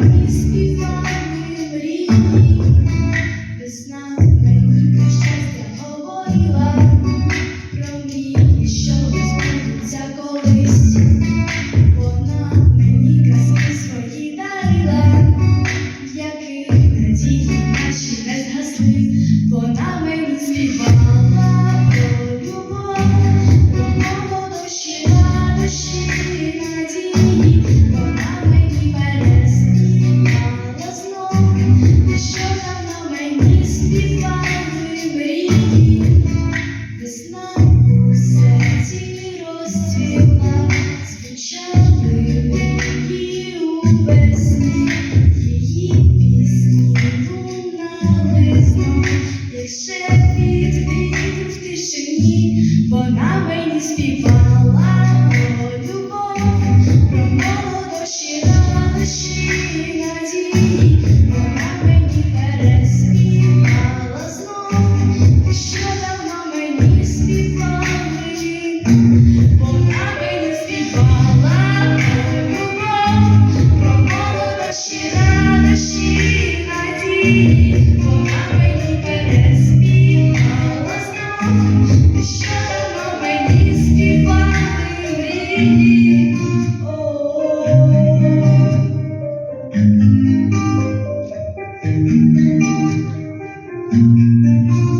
please. Thank mm -hmm. you.